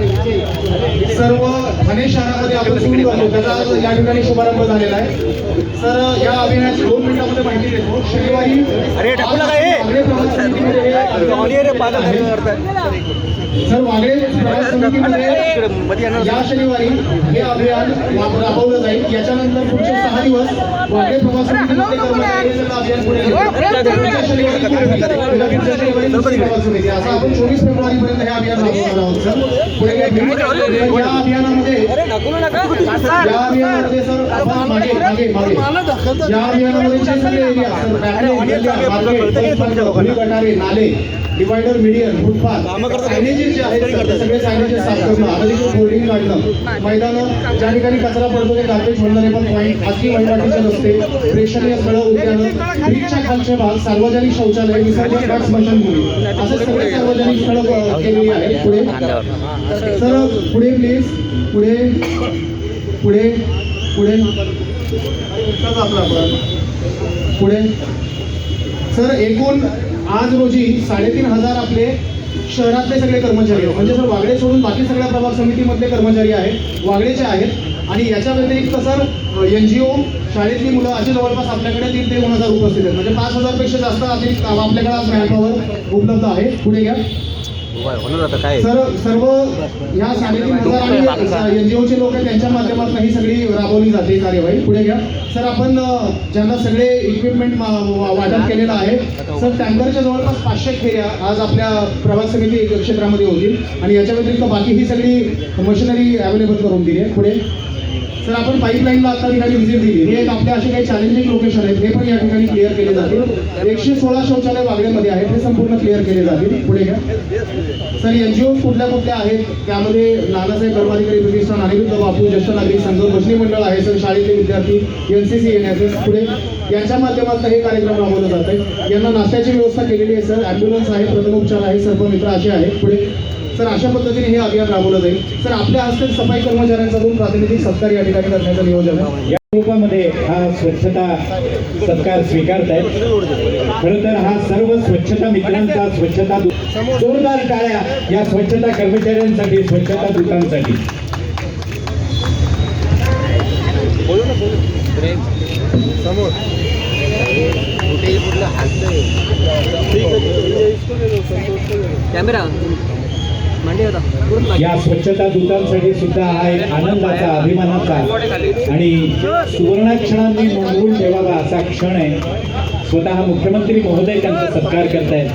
सर्व ठाणे शहरामध्ये आपण सुरू करतो. त्याचा आज या ठिकाणी शुभारंभ झालेला आहे. सर या अभियानाची दोन मिनिटांमध्ये माहिती देतो. शनिवारी. सर वागळे या शनिवारी हे अभियान राब- राबवलं जाईल. याच्यानंतर पुढचे सहा दिवस वागळे प्रवास समितीमध्ये हे असं आपण चोवीस फेब्रुवारी पर्यंत हे अभियान राबवणार आहोत सर. पुढे. या अभियानामध्ये खुली गटारे नाले डिवायडर मीडियन फुटपाथ सायनेजेस जे आहेत सगळे सायनेजेस साफ करणं. अनधिकृत होर्डिंग काढणं मैदानं ज्या ठिकाणी कचरा पडतो ते गार्बेज व्हल्नरेबल पॉईंट खासगी वहिवाटीचे रस्ते प्रेक्षणीय स्थळं उद्यानं ब्रिजच्या खालचे भाग सार्वजनिक शौचालय विसर्ग घाट स्मशानभूमी. असे सगळे सार्वजनिक स्थळं केलेली आहेत पुढे. सर पुढे प्लीज पुढे पुढे पुढे. आपला पुढे. सर एकूण आज रोजी साडेतीन हजार आपले शहरातले सगळे कर्मचारी आहेत. म्हणजे सर वागळे सोडून बाकी सगळ्या प्रभाग समितीमधले कर्मचारी आहेत वागळेचे आहेत. आणि याच्या व्यतिरिक्त सर एन जी ओ शाळेतली मुलं असे जवळपास आपल्याकडे तीन ते दोन हजार उपस्थित आहेत. म्हणजे पाच हजारपेक्षा जास्त अतिरिक्त आपल्याकडे आज मॅनपॉवर उपलब्ध आहे. पुढे घ्या. सर्व साडेतीन हजार आणि एनजीओचे लोक त्यांच्या माध्यमातून ही सगळी राबवली जाते कार्यवाही. पुढे घ्या. सर आपण ज्यांना सगळे इक्विपमेंट वाटप केलेलं आहे सर टँकरच्या जवळपास पाचशे फेऱ्या आज आपल्या प्रवास समिती क्षेत्रामध्ये होतील. आणि याच्या व्यतिरिक्त बाकी ही सगळी मशिनरी अवेलेबल करून दिली आहे. पुढे सर आपण पाईपलाईनला आता ठिकाणी व्हिजिट दिली. हे एक आपल्या असे काही चॅलेंजिंग लोकेशन आहेत. हे पण या ठिकाणी क्लिअर केले जातील. एकशे सोळा शौचालय वागड्यामध्ये आहेत. हे संपूर्ण क्लिअर केले जातील. पुढे घ्या. सर एनजीओ कुठल्या कुठल्या आहेत? त्यामध्ये नानासाहेब धर्माधिकारी प्रतिष्ठान अनिरुद्ध बापू ज्येष्ठ नागरिक संघ भजनी मंडळ आहे सर शाळेतले विद्यार्थी N C C N S S पुढे यांच्या माध्यमातून हे कार्यक्रम राबवलं जात आहे यांना नाश्त्याची व्यवस्था केलेली आहे सर. ॲम्ब्युलन्स आहे प्रथमोपचार आहे सर्व मित्र असे आहेत. पुढे सर अशा पद्धतीने हे अभियान राबवलं जाईल. सर आपल्या हस्ते सफाई कर्मचाऱ्यांचा दोन प्रातिनिधिक सत्कार या ठिकाणी करण्याचं नियोजन आहे. या रूपामध्ये हा स्वच्छता सत्कार स्वीकारत आहेत खरं तर हा सर्व स्वच्छता मित्रांचा स्वच्छता जोरदार टाळ्या या स्वच्छता कर्मचाऱ्यांसाठी स्वच्छता दूतांसाठी कॅमेरा मांडी होता पुढून मागे. या स्वच्छता दूतांसाठी सुद्धा हा एक आनंदाचा अभिमानाचा आणि सुवर्णाक्षरांनी नोंदवून ठेवावा असा क्षण आहे. स्वतः मुख्यमंत्री महोदय त्यांचा सत्कार करतायत.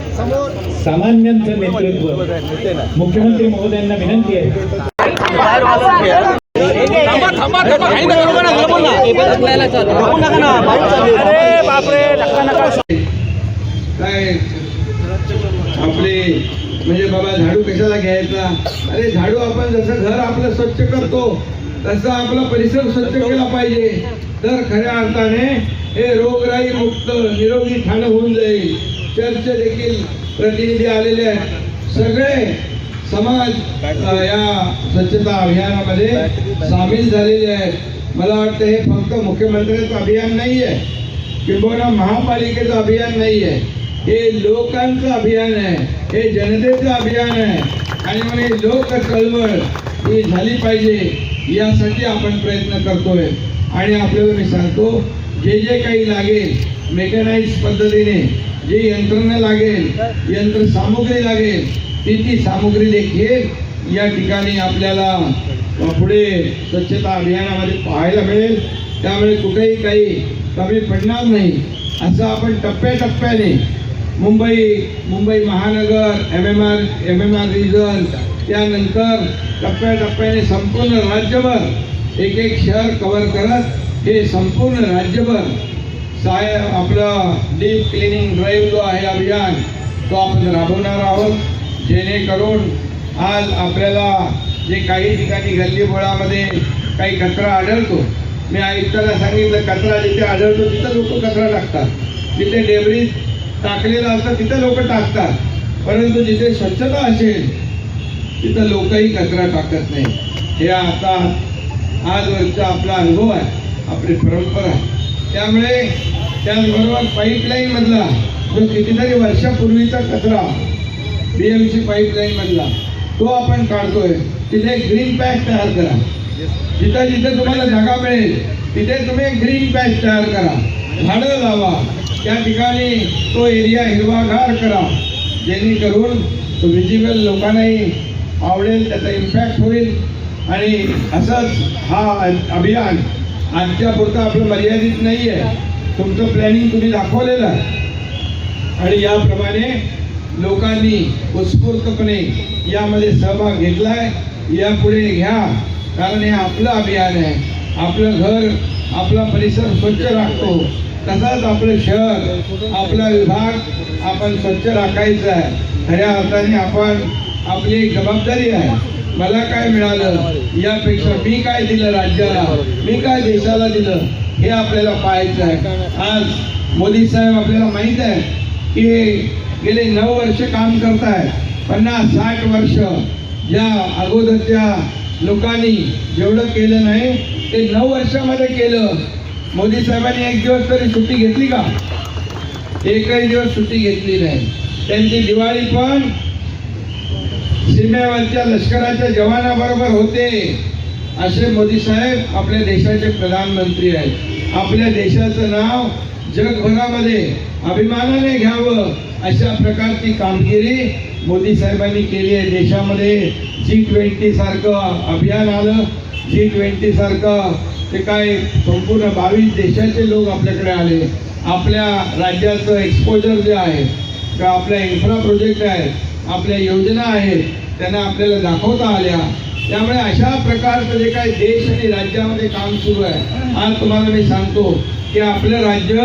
सामान्यांचं नेतृत्व. मुख्यमंत्री महोदयांना विनंती आहे. काय? आपले म्हणजे बाबा झाडू कशाला घ्यायचा? अरे झाडू आपण जसं घर आपलं स्वच्छ करतो तसं आपला परिसर स्वच्छ केला पाहिजे. तर खऱ्या अर्थाने हे रोगराई मुक्त निरोगी ठाणं होऊन जाईल. चर्च देखील प्रतिनिधी आलेले आहेत. सगळे समाज या स्वच्छता अभियानामध्ये सामील झालेले आहेत. मला वाटतं हे फक्त मुख्यमंत्र्यांचं अभियान नाही आहे किंबहुना महापालिकेचं अभियान नाही आहे हे लोकांचं अभियान आहे. हे जनतेचं अभियान आहे. आणि मग लोक चळवळ ही झाली पाहिजे यासाठी आपण प्रयत्न करतोय. आणि आपल्याला मी सांगतो जे जे काही लागेल मेकॅनाइज पद्धतीने जे यंत्रणा लागेल यंत्र सामुग्री लागेल ती ती सामुग्री देखील या ठिकाणी आपल्याला पुढे स्वच्छता अभियानामध्ये पाहायला मिळेल. त्यामुळे कुठेही काही कमी पडणार नाही. असं आपण टप्प्याटप्प्याने मुंबई मुंबई महानगर M M R M M R region त्यानंतर टप्प्याटप्प्याने संपूर्ण राज्यभर एक एक शहर कवर करत हे संपूर्ण राज्यभर साय आपलं डीप क्लिनिंग ड्राईव्ह जो आहे अभियान तो आपण राबवणार आहोत. जेणेकरून आज आपल्याला जे काही ठिकाणी गल्लीबोळामध्ये काही कचरा आढळतो मी आयुक्ताला सांगितलं कचरा जिथे आढळतो तिथं लोक कचरा टाकतात. तिथे डेबरीज टाकलेलं असतं तिथं लोक टाकतात. परंतु जिथे स्वच्छता असेल तिथं लोकही कचरा टाकत नाही. हे आता आजवरचा आपला अनुभव आहे आपली परंपरा त्यामुळे त्याचबरोबर पाईपलाईनमधला जो कितीतरी वर्षापूर्वीचा कचरा बी एम सी पाईपलाईनमधला तो आपण काढतोय. तिथे ग्रीन पॅच तयार करा. जिथं जिथे तुम्हाला जागा मिळेल तिथे तुम्ही ग्रीन पॅच तयार करा. झाडं लावा. त्या ठिकाणी तो एरिया हिरवागार करा. जेणेकरून तो व्हिजिबल लोकांनाही आवडेल त्याचा इम्पॅक्ट होईल. आणि असंच हा अभियान आजच्यापुरतं आपलं मर्यादित नाही आहे तुमचं प्लॅनिंग तुम्ही दाखवलेलं आहे. आणि याप्रमाणे लोकांनी उत्स्फूर्तपणे यामध्ये सहभाग घेतला आहे यापुढे घ्या. कारण हे आपलं अभियान आहे. आपलं घर आपला परिसर स्वच्छ राखतो. तसाच आपलं शहर आपला विभाग आपण स्वच्छ राखायचा आहे. खऱ्या अर्थाने आपण आपली एक जबाबदारी आहे. मला काय मिळालं यापेक्षा मी काय दिलं राज्याला? मी काय देशाला दिलं? हे आपल्याला पाहायचं आहे. आज मोदी साहेब आपल्याला माहीत आहे की गेले नऊ वर्ष काम करताय. पन्नास साठ वर्ष ज्या अगोदरच्या लोकांनी जेवढं केलं नाही ते नऊ वर्षामध्ये केलं. मोदी साहेबांनी एक दिवस तरी सुट्टी घेतली का? एकही दिवस सुट्टी घेतली नाही. त्यांची दिवाळी पण सीमेवरच्या लष्कराच्या जवानाबरोबर होते. असे मोदी साहेब आपल्या देशाचे प्रधानमंत्री आहेत. आपल्या देशाचं नाव जगभरामध्ये अभिमानाने घ्यावं अशा प्रकारची कामगिरी मोदी साहेबांनी केली आहे. देशामध्ये जी ट्वेंटी सारखं अभियान आलं. जी ट्वेंटी सारखं ते काय संपूर्ण बावीस देशाचे लोक आपल्याकडे आले. आपल्या राज्याचं एक्सपोजर जे आहे किंवा आपल्या इन्फ्रा प्रोजेक्ट आहेत आपल्या योजना आहेत त्यांना आपल्याला दाखवता आल्या. त्यामुळे अशा प्रकारचं जे काही देश आणि राज्यामध्ये काम सुरू आहे आज तुम्हाला मी सांगतो की आपलं राज्य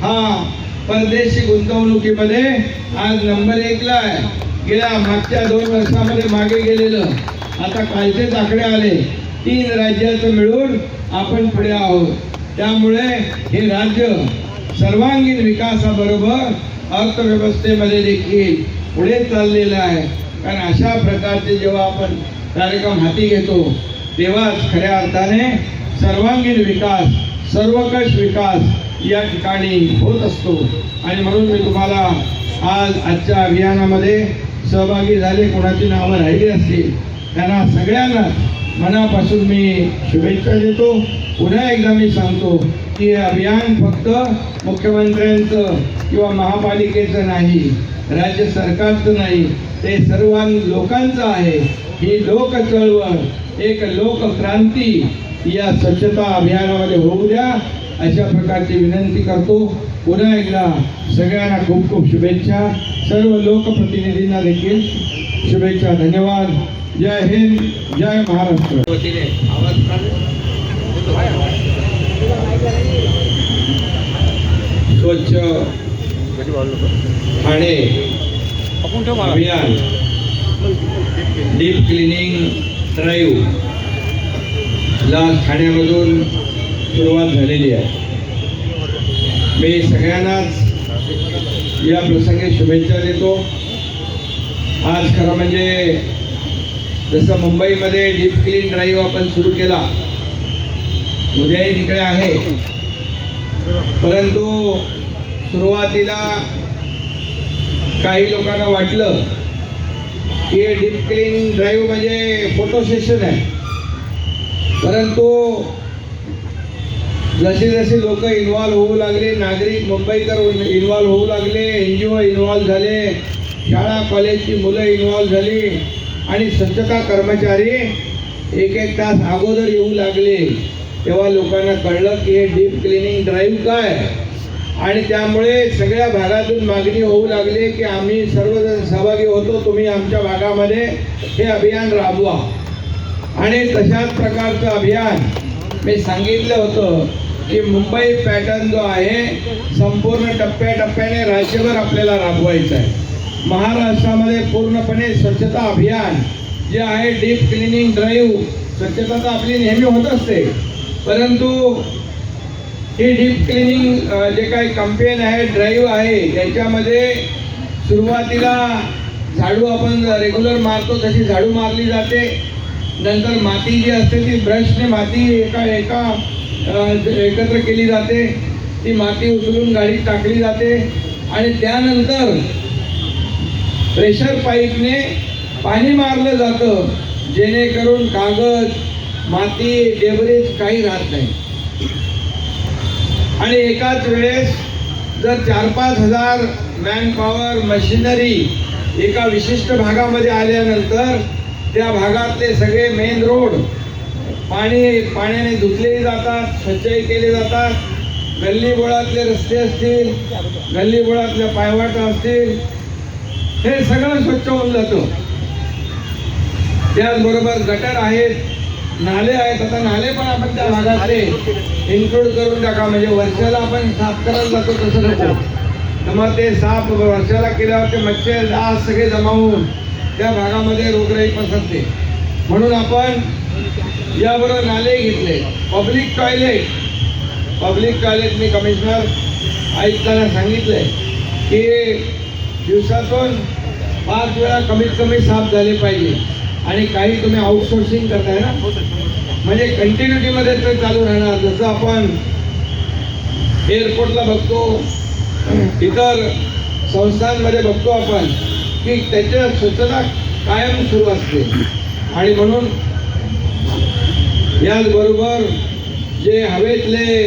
हा परदेशी गुंतवणुकीमध्ये आज नंबर एकला आहे. गेल्या मागच्या दोन वर्षामध्ये मागे गेलेलं. आता कालचेच आकडे आले. तीन राज्याचं मिळून आपण पुढे आहोत. त्यामुळे हे राज्य सर्वांगीण विकासाबरोबर अर्थव्यवस्थेमध्ये देखील पुढे चाललेलं आहे. कारण अशा प्रकारचे जेव्हा आपण कार्यक्रम हाती घेतो तेव्हाच खऱ्या अर्थाने सर्वांगीण विकास सर्वकष विकास या ठिकाणी होत असतो. आणि म्हणून मी तुम्हाला आज आजच्या अभियानामध्ये सहभागी झाले कोणाची नावं राहिली असतील त्यांना सगळ्यांना मनापासून मी शुभेच्छा देतो. पुन्हा एकदा मी सांगतो की हे अभियान फक्त मुख्यमंत्र्यांचं किंवा महापालिकेचं नाही राज्य सरकारचं नाही ते सर्व लोकांचं आहे. ही लोक चळवळ एक लोकक्रांती या स्वच्छता अभियानामध्ये होऊ द्या. अशा प्रकारची विनंती करतो. पुन्हा एकदा सगळ्यांना खूप खूप शुभेच्छा. सर्व लोकप्रतिनिधींना देखील शुभेच्छा धन्यवाद. जय हिंद जय महाराष्ट्र. स्वच्छ ठाणे अभियान. Deep cleaning drive. ला ठाण्यामधून सुरुवात झालेली आहे. मी सगळ्यांनाच या प्रसंगी शुभेच्छा देतो. आज खरं म्हणजे जसं मुंबईमध्ये डीप क्लीन ड्राईव्ह आपण सुरू केला उद्याही तिकडे आहे. परंतु सुरुवातीला काही लोकांना वाटलं की हे डीप क्लीन ड्राईव्ह म्हणजे फोटो सेशन आहे. परंतु जसे जसे लोक इन्व्हॉल्व होऊ लागले नागरिक मुंबईकर इन्व्हॉल्व्ह होऊ लागले एन जी ओ इन्व्हॉल्व्ह झाले शाळा कॉलेजची मुलं इन्व्हॉल्व झाली आणि स्वच्छता कर्मचारी एक एक तास अगोदर येऊ लागले. तेव्हा लोकांना कळलं की हे डीप क्लिनिंग ड्राईव्ह काय? आणि त्यामुळे सगळ्या भागातून मागणी होऊ लागली की आम्ही सर्वजण सहभागी होतो तुम्ही आमच्या भागामध्ये हे अभियान राबवा. आणि तशाच प्रकारचं अभियान मी सांगितलं होतं की मुंबई पॅटर्न जो आहे संपूर्ण टप्प्याटप्प्याने राज्यभर आपल्याला राबवायचं आहे. महाराष्ट्रामध्ये पूर्णपणे स्वच्छता अभियान जे आहे डीप क्लिनिंग ड्राईव्ह स्वच्छता तर आपली नेहमी होत असते. परंतु ही डीप क्लिनिंग जे काही कंपेन आहे ड्राईव्ह आहे त्याच्यामध्ये सुरुवातीला झाडू आपण रेग्युलर मारतो तशी झाडू मारली जाते. नंतर माती जी असते ती ब्रशने माती एका एका एकत्र केली जाते. ती माती उचलून गाडीत टाकली जाते. आणि त्यानंतर प्रेशर पाईपने पाणी मारलं जातं जेणेकरून कागद माती डेबरेज काही राहत नाही. आणि एकाच वेळेस जर चार पाच हजार मॅनपॉवर मशिनरी एका विशिष्ट भागामध्ये आल्यानंतर त्या भागातले सगळे मेन रोड पाणी पाण्याने धुतलेही जातात स्वच्छही केले जातात. गल्लीबोळातले रस्ते असतील गल्लीबोळातल्या पायवाटा असतील हे सगळं स्वच्छ होऊन जातं. त्याचबरोबर गटर आहेत नाले आहेत. आता नाले पण आपण त्या भागातले इन्क्लूड करून टाका. म्हणजे वर्षाला आपण साफ करायला जातो तसं नको. तर मग ते साफ वर्षाला केल्यावर ते मच्छर डास सगळे जमा होऊन त्या भागामध्ये रोगराई पसरते. म्हणून आपण याबरोबर नाले घेतले. Public toilet. पब्लिक टॉयलेट मी कमिशनर आयुक्तांना सांगितलंय की दिवसातून पाच वेळा कमीत कमी साफ झाले पाहिजे. आणि काही तुम्ही आउटसोर्सिंग करताय ना? म्हणजे कंटिन्युटीमध्ये ते चालू राहणार. जसं आपण एअरपोर्टला बघतो इतर संस्थांमध्ये बघतो आपण की त्याच्या स्वच्छता कायम सुरू असते. आणि म्हणून याचबरोबर जे हवेतले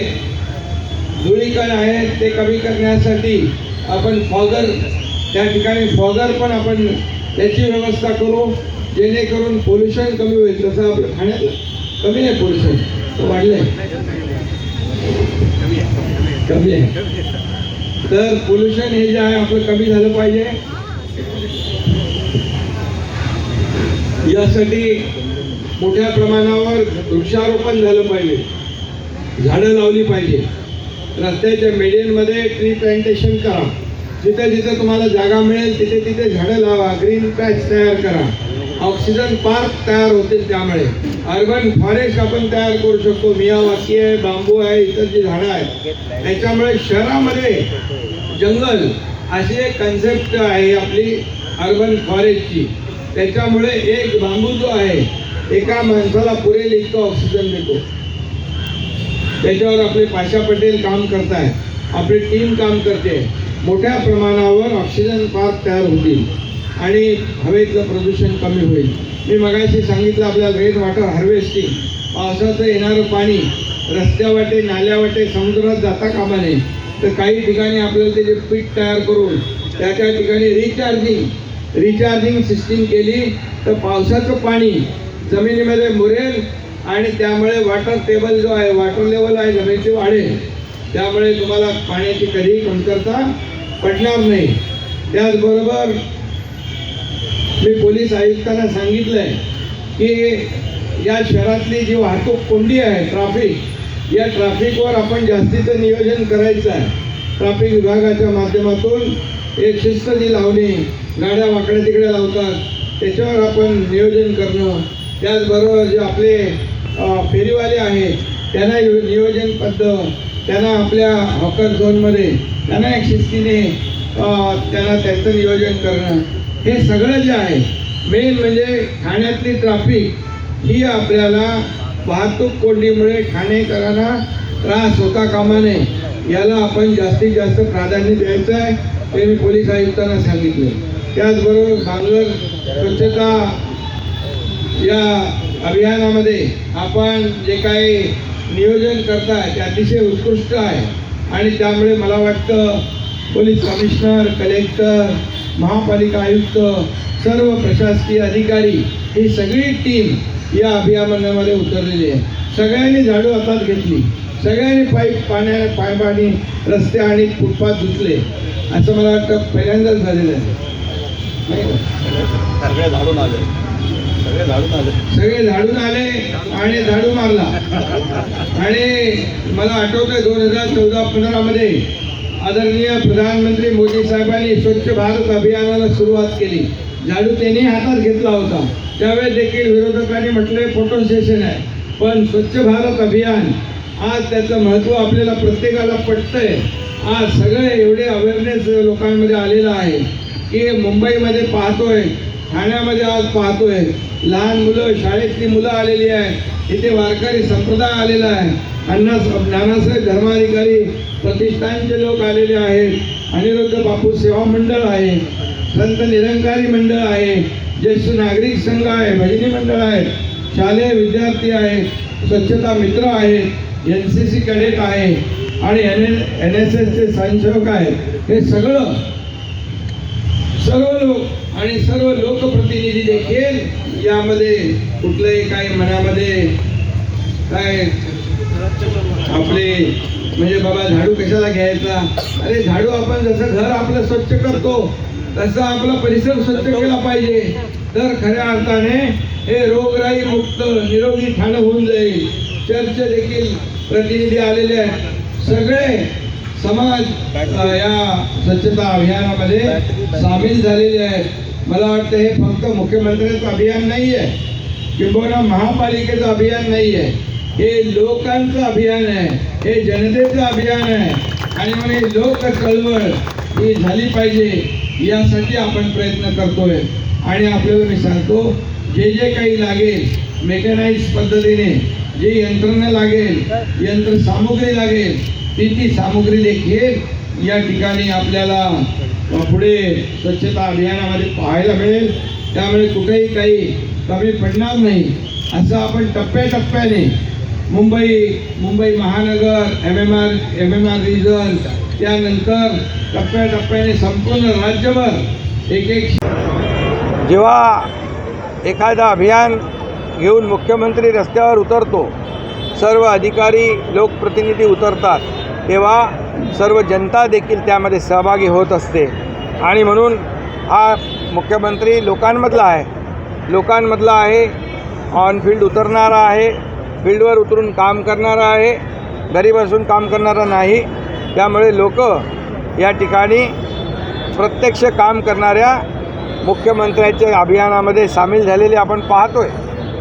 धुळीकण आहेत ते कमी करण्यासाठी आपण फॉगर त्या ठिकाणी फॉगर पण आपण त्याची व्यवस्था करू जेणेकरून पोल्युशन कमी होईल. तसं आपलं ठाण्यात कमी आहे पोल्युशन. वाढलंय. कमी आहे. तर पोल्युशन हे जे आहे आपलं कमी झालं पाहिजे. यासाठी मोठ्या प्रमाणावर वृक्षारोपण झालं पाहिजे. झाडं लावली पाहिजे. रस्त्याच्या मेडियनमध्ये ट्री प्लांटेशन करा. जिथे जिथे तुम्हाला जागा मिळेल तिथे तिथे झाडं लावा. ग्रीन पॅच तयार करा. ऑक्सिजन पार्क तयार होतील त्यामुळे. अर्बन फॉरेस्ट आपण तयार करू शकतो. मियावाकी आहे बांबू आहे इतर जी झाडं आहेत. त्याच्यामुळे शहरामध्ये जंगल अशी एक कन्सेप्ट आहे आपली अर्बन फॉरेस्टची त्याच्यामुळे एक बांबू जो आहे एका माणसाला पुरेल इतकं ऑक्सिजन देतो. त्याच्यावर आपले पाशा पटेल काम करताय आपली टीम काम करते. मोठ्या प्रमाणावर ऑक्सिजन पार्क तयार होतील आणि हवेतलं प्रदूषण कमी होईल. मी मगाशी सांगितलं आपल्याला रेन वॉटर हार्वेस्टिंग पावसाचं येणारं पाणी रस्त्यावाटे नाल्यावाटे समुद्रात जाता कामा नये. तर काही ठिकाणी आपल्याला त्याचे पीठ तयार करून त्या त्या ठिकाणी रिचार्जिंग रिचार्जिंग सिस्टीम केली तर पावसाचं पाणी जमिनीमध्ये मुरेल आणि त्यामुळे वॉटर टेबल जो आहे वॉटर लेवल आहे जमिनीची वाढेल. त्यामुळे तुम्हाला पाण्याची कधीही कमतरता पडणार नाही. त्याचबरोबर मी पोलीस आयुक्तांना सांगितलंय की या शहरातली जी वाहतूक कोंडी आहे ट्राफिक या ट्राफिकवर आपण जास्तीचं नियोजन करायचं आहे. ट्राफिक विभागाच्या माध्यमातून एक शिस्त जी लावणे गाड्या वाकड्या तिकडे लावतात त्याच्यावर आपण नियोजन करणं त्याचबरोबर जे आपले फेरीवाले आहेत त्यांना नियोजन नियोजनबद्ध त्यांना आपल्या हॉकर झोनमध्ये त्यांना एक शिस्तीने त्याला त्यांना त्यांचं नियोजन करणं हे सगळं जे आहे मेन म्हणजे ठाण्यातली ट्रॅफिक ही आपल्याला वाहतूक कोंडीमुळे ठाणेकरांना त्रास होता कामा नये याला आपण जास्तीत जास्त प्राधान्य द्यायचं आहे ते मी पोलीस आयुक्तांना सांगितले. त्याचबरोबर बांगलोर स्वच्छता या अभियानामध्ये आपण जे काही नियोजन करताय ते अतिशय उत्कृष्ट आहे. आणि त्यामुळे मला वाटतं पोलीस कमिशनर कलेक्टर महापालिका आयुक्त सर्व प्रशासकीय अधिकारी ही सगळी टीम या अभियानामध्ये उतरलेली आहे. सगळ्यांनी झाडू हातात घेतली. सगळ्यांनी पाईप पाण्या पायपाणी रस्ते आणि फुटपाथ धुतले. असं मला वाटतं पहिल्यांदाच झालेलं आहे. नाही का? झाडून आले. सगळे झाडून आले. सगळे झाडून आले आणि झाडू मारला. आणि मला आठवतंय दोन हजार चौदा पंधरा मध्ये आदरणीय प्रधानमंत्री मोदी साहेबांनी स्वच्छ भारत अभियानाला सुरुवात केली. झाडू त्यांनी हातात घेतला होता. त्यावेळेस देखील विरोधकांनी म्हटले फोटो सेशन आहे. पण स्वच्छ भारत अभियान आज त्याचं महत्त्व आपल्याला प्रत्येकाला पटतंय. आज सगळे एवढे अवेअरनेस लोकांमध्ये आलेलं आहे. की मुंबईमध्ये पाहतोय ठाण्यामध्ये आज पाहतोय. लहान मुलं शाळेतली मुलं आलेली आहे इथे वारकरी संप्रदाय आलेला आहे. अण्णा नानासाहेब धर्माधिकारी प्रतिष्ठानचे लोक आलेले आहेत. अनिरुद्ध बापू सेवा मंडळ आहे. संत निरंकारी मंडळ आहे. ज्येष्ठ नागरिक संघ आहे भजनी मंडळ आहे. शालेय विद्यार्थी आहे. स्वच्छता मित्र आहे. एन सी सी कॅडेट आहे. आणि एन एन एस एसचे स्वयंसेवक आहेत. हे सगळं सर्व लोक आणि सर्व लोकप्रतिनिधी देखील यामध्ये कुठलंही काही मनामध्ये काय आपले म्हणजे बाबा झाडू कशाला घ्यायचा? अरे झाडू आपण जसं घर आपलं स्वच्छ करतो तसं आपला परिसर स्वच्छ केला पाहिजे. तर खऱ्या अर्थाने हे रोगराई मुक्त निरोगी ठाणं होऊन जाईल. चर्च देखील प्रतिनिधी आलेले आहेत. सगळे समाज या स्वच्छता अभियानामध्ये सामील झालेले आहेत. मला वाटतं हे फक्त मुख्यमंत्र्यांचं अभियान नाही आहे किंबहुना महापालिकेचं अभियान नाही आहे हे लोकांचं अभियान आहे. हे जनतेचं अभियान आहे. आणि मग ही लोक चळवळ ही झाली पाहिजे यासाठी आपण प्रयत्न करतोय. आणि आपल्याला मी सांगतो जे जे काही लागेल मेकॅनाइज पद्धतीने जी यंत्रणा लागेल यंत्र सामुग्री लागेल ती ती सामुग्री देखील या ठिकाणी आपल्याला पुढे स्वच्छता अभियानामध्ये पाहायला मिळेल. त्यामुळे कुठेही काही कमी पडणार नाही. असं आपण टप्प्याटप्प्याने मुंबई मुंबई महानगर M M R M M R region त्यानंतर टप्प्याटप्प्याने संपूर्ण राज्यभर एक एक जेव्हा एखादा अभियान घेऊन मुख्यमंत्री रस्त्यावर उतरतो सर्व अधिकारी लोकप्रतिनिधी उतरतात तेव्हा सर्व जनता देखील त्यामध्ये सहभागी होत असते. आणि म्हणून हा मुख्यमंत्री लोकांमधला आहे. लोकांमधला आहे ऑन फील्ड उतरणारा आहे फील्डवर उतरून काम करणारा आहे घरी बसून काम करणारा नाही. त्यामुळे लोक या ठिकाणी प्रत्यक्ष काम करणाऱ्या मुख्यमंत्र्यांच्या अभियानामध्ये सामील झालेले आपण पाहतोय.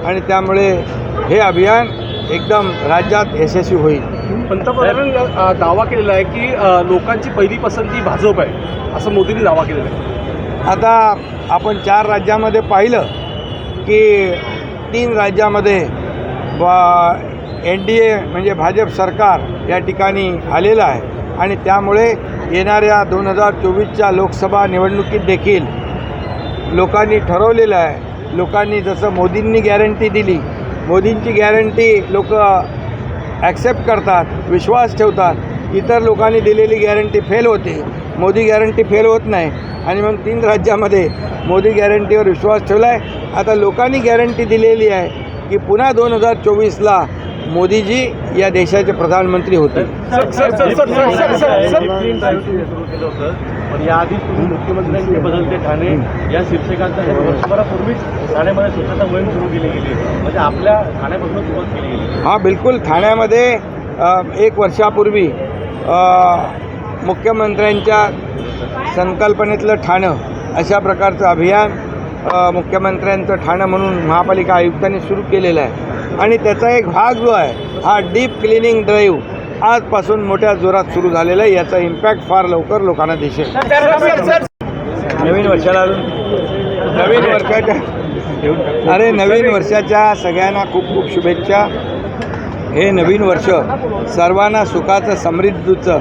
आणि त्यामुळे हे अभियान एकदम राज्यात यशस्वी होईल. पंतप्रधानांनी दावा केलेला आहे की लोकांची पहिली पसंती भाजप आहे असं मोदींनी दावा केलेला आहे. आता आपण चार राज्यामध्ये पाहिलं की तीन राज्यामध्ये एन डी ए म्हणजे भाजप सरकार या ठिकाणी आलेलं आहे. आणि त्यामुळे येणाऱ्या दोन हजार चोवीसच्या लोकसभा निवडणुकीत देखील लोकांनी ठरवलेलं आहे. लोकांनी जसं मोदींनी गॅरंटी दिली मोदींची गॅरंटी लोक ॲक्सेप्ट करतात विश्वास ठेवतात. इतर लोकांनी दिलेली गॅरंटी फेल होते. मोदी गॅरंटी फेल होत नाही. आणि मग तीन राज्यामध्ये मोदी गॅरंटीवर विश्वास ठेवला आहे आता लोकांनी गॅरंटी दिलेली आहे की पुन्हा दोन हजार चोवीसला मोदीजी या देशाचे प्रधानमंत्री होते पण याआधीच तुम्ही मुख्यमंत्र्यांचे बदलते ठाणे या शीर्षकांचा वर्षभरापूर्वीच ठाण्यामध्ये स्वच्छता मोहीम सुरू केली गेली. म्हणजे आपल्या ठाण्यापासून सुरुवात केली गेली. हां बिलकुल. ठाण्यामध्ये एक वर्षापूर्वी मुख्यमंत्र्यांच्या संकल्पनेतलं ठाणं अशा प्रकारचं अभियान मुख्यमंत्र्यांचं ठाणं म्हणून महापालिका आयुक्तांनी सुरू केलेलं आहे. आणि त्याचा एक भाग जो आहे हा डीप क्लिनिंग ड्राईव्ह आजपासून मोठ्या जोरात सुरू झालेला आहे. याचा इम्पॅक्ट फार लवकर लोकांना दिसेल. नवीन वर्षाला नवीन वर्षाच्या अरे नवीन वर्षाच्या सगळ्यांना खूप खूप शुभेच्छा. हे नवीन वर्ष सर्वांना सुखाचं समृद्धीचं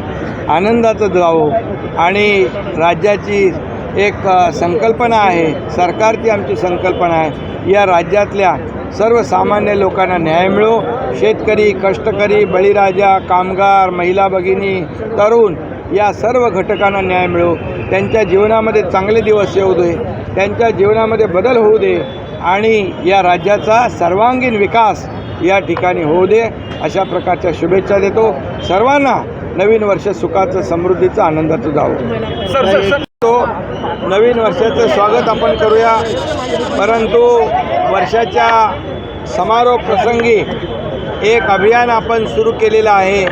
आनंदाचं जावं. आणि राज्याची एक संकल्पना आहे. सरकारची आमची संकल्पना आहे. या राज्यातल्या सर्वसामान्य लोकांना न्याय मिळो. शेतकरी कष्टकरी बळीराजा कामगार महिला भगिनी तरुण या सर्व घटकांना न्याय मिळो. त्यांच्या जीवनामध्ये चांगले दिवस येऊ दे. त्यांच्या जीवनामध्ये बदल होऊ दे. आणि या राज्याचा सर्वांगीण विकास या ठिकाणी होऊ दे. अशा प्रकारच्या शुभेच्छा देतो. सर्वांना नवीन वर्ष सुखाचं समृद्धीचं आनंदाचं जावं. सर तो नवीन वर्षाचं स्वागत आपण करूया. परंतु वर्षाच्या समारोप प्रसंगी एक अभियान आपण सुरू केलेलं आहे.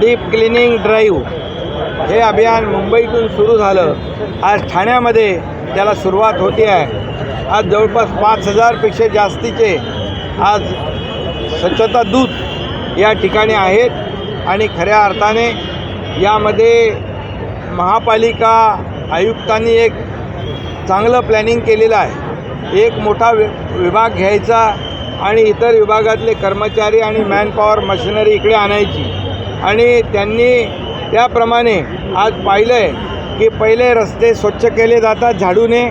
Deep cleaning drive. हे अभियान मुंबईतून सुरू झालं. आज ठाण्यामध्ये त्याला सुरुवात होते आहे. आज जवळपास पाच हजारपेक्षा जास्तीचे आज स्वच्छता दूत या ठिकाणी आहेत. आणि खऱ्या अर्थाने यामध्ये महापालिका आयुक्तांनी एक चांगलं प्लॅनिंग केलेलं आहे. एक मोठा वि विभाग घ्यायचा आणि इतर विभागातले कर्मचारी आणि मॅनपॉवर मशिनरी इकडे आणायची. आणि त्यांनी त्याप्रमाणे आज पाहिलं आहे की पहिले रस्ते स्वच्छ केले जातात झाडूने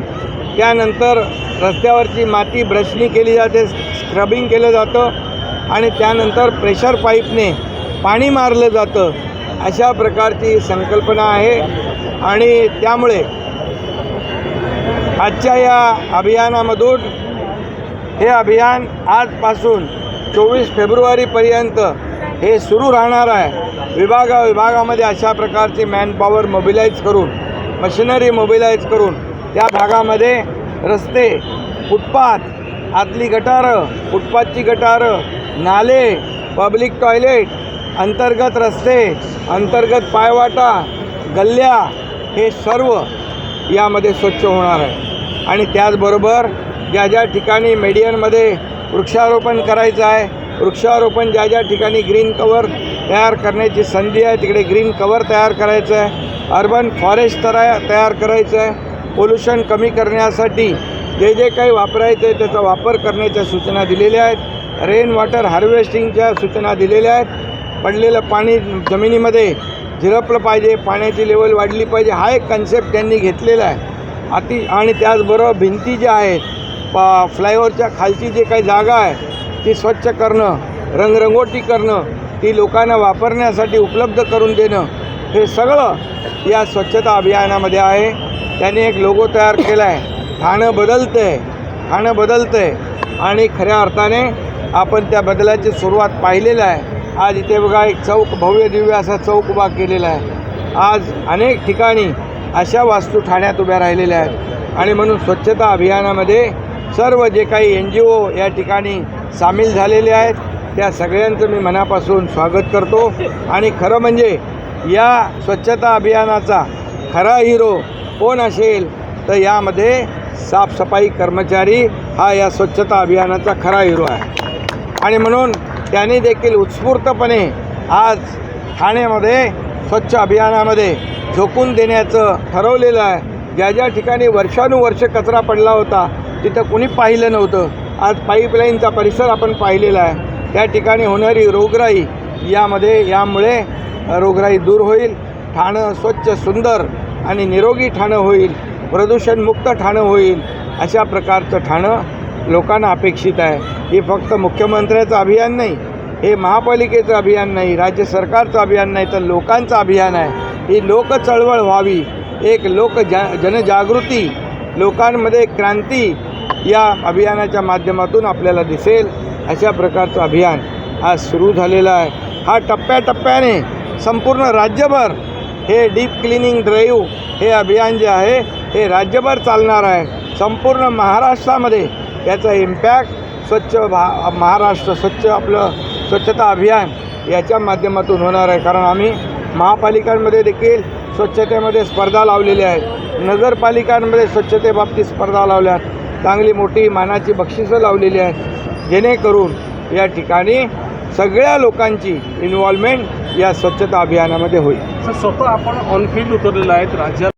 त्यानंतर रस्त्यावरची माती ब्रशनी केली जाते स्क्रबिंग केलं जातं आणि त्यानंतर प्रेशर पाईपने पाणी मारलं जातं. अशा प्रकारची संकल्पना आहे. आणि त्यामुळे आजच्या या अभियानामधून हे अभियान आजपासून चोवीस फेब्रुवारीपर्यंत हे सुरू राहणार आहे. विभागा विभागामध्ये अशा प्रकारची मॅनपॉवर मोबिलाईज करून मशिनरी मोबिलाईज करून त्या भागामध्ये रस्ते फुटपाथ आतली गटारं फुटपाथची गटारं नाले पब्लिक टॉयलेट अंतर्गत रस्ते अंतर्गत पायवाटा गल्ल्या हे सर्व यामध्ये स्वच्छ होणार आहे. आणि त्याचबरोबर ज्या ज्या ठिकाणी मेडियनमध्ये वृक्षारोपण करायचं आहे वृक्षारोपण ज्या ज्या ठिकाणी ग्रीन कवर तयार करण्याची संधी आहे तिकडे ग्रीन कवर तयार करायचं आहे. अर्बन फॉरेस्ट तरा तयार करायचं आहे. पोल्युशन कमी करण्यासाठी जे जे काही वापरायचं आहे त्याचा वापर करण्याच्या सूचना दिलेल्या आहेत. रेन वॉटर हार्वेस्टिंगच्या सूचना दिलेल्या आहेत. पडलेलं पाणी जमिनीमध्ये झिरपलं पाहिजे पाण्याची लेवल वाढली पाहिजे हा एक कन्सेप्ट त्यांनी घेतलेला आहे. अति आणि त्याचबरोबर भिंती ज्या आहेत पा फ्लायओव्हरच्या खालची जे काही जागा आहे ती स्वच्छ करणं रंगरंगोटी करणं ती लोकांना वापरण्यासाठी उपलब्ध करून देणं हे सगळं या स्वच्छता अभियानामध्ये आहे. त्यांनी एक लोगो तयार केला आहे. ठाणं बदलतं आहे ठाणं बदलतं आहे आणि खऱ्या अर्थाने आपण त्या बदलाची सुरुवात पाहिलेलं आहे. आज इथे बघा एक चौक भव्य दिव्य असा चौक उभा केलेला आहे. आज अनेक ठिकाणी अशा वास्तू ठाण्यात उभ्या राहिलेल्या आहेत. आणि म्हणून स्वच्छता अभियानामध्ये सर्व जे काही एन जी ओ या ठिकाणी सामील झालेले आहेत त्या सगळ्यांचं मी मनापासून स्वागत करतो. आणि खरं म्हणजे या स्वच्छता अभियानाचा खरा हिरो कोण असेल तर यामध्ये साफसफाई कर्मचारी हा या स्वच्छता अभियानाचा खरा हिरो आहे. आणि म्हणून त्यांनी देखील उत्स्फूर्तपणे आज ठाण्यामध्ये स्वच्छ अभियानामध्ये झोकून देण्याचं ठरवलेलं आहे. ज्या ज्या ठिकाणी वर्षानुवर्ष कचरा पडला होता तिथं कुणी पाहिलं नव्हतं. आज पाईपलाईनचा परिसर आपण पाहिलेला आहे. त्या ठिकाणी होणारी रोगराई यामध्ये यामुळे रोगराई दूर होईल ठाणं स्वच्छ सुंदर आणि निरोगी ठाणं होईल प्रदूषणमुक्त ठाणं होईल अशा प्रकारचं ठाणं लोकांना अपेक्षित आहे. हे फक्त मुख्यमंत्र्याचं अभियान नाही हे महापालिकेचं अभियान नाही राज्य सरकारचं अभियान नाही तर लोकांचं अभियान आहे. ही लोक चळवळ व्हावी. एक लोक जा जनजागृती लोकांमध्ये क्रांती या अभियानाच्या माध्यमातून आपल्याला दिसेल अशा प्रकारचं अभियान आज सुरू झालेलं आहे. हा टप्प्याटप्प्याने संपूर्ण राज्यभर हे डीप क्लिनिंग ड्राईव्ह हे अभियान जे आहे हे राज्यभर चालणार आहे. संपूर्ण महाराष्ट्रामध्ये याचा इम्पॅक्ट स्वच्छ भा महाराष्ट्र स्वच्छ आपलं स्वच्छता अभियान याच्या माध्यमातून होणार आहे. कारण आम्ही महापालिकांमध्ये देखील स्वच्छतेमध्ये स्पर्धा लावलेल्या आहेत नगरपालिकांमध्ये स्वच्छतेबाबतीत स्पर्धा लावल्या चांगली मोठी मानाची बक्षिसं लावलेली आहेत. जेणेकरून या ठिकाणी सगळ्या लोकांची इन्व्हॉल्वमेंट या स्वच्छता अभियानामध्ये होईल. स्वतः आपण ऑनफील्ड उतरलेलं उतरलेला आहेत. राज्यात